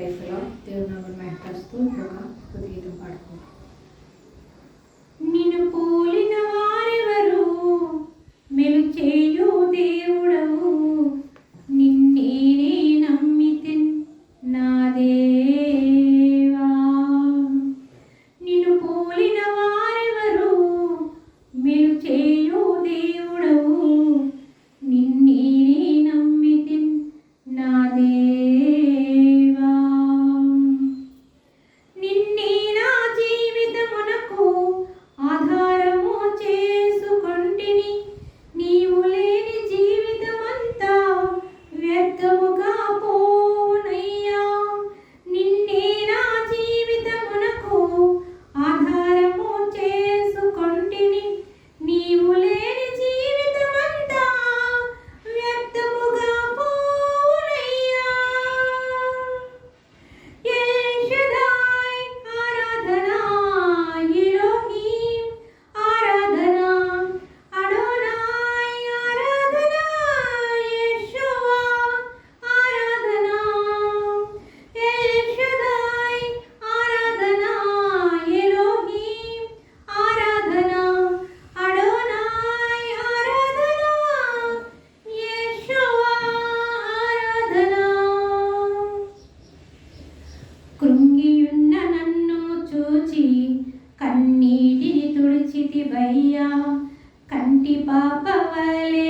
ప్రైజ్లో దేవుని నామని మహిళపరుస్తూ ఒక తుది గీతం పాడుకుంటాం. కృంగియున్న నన్ను చూచి కన్నీటిని తుడిచితివయ్యా. కంటి పాప వలే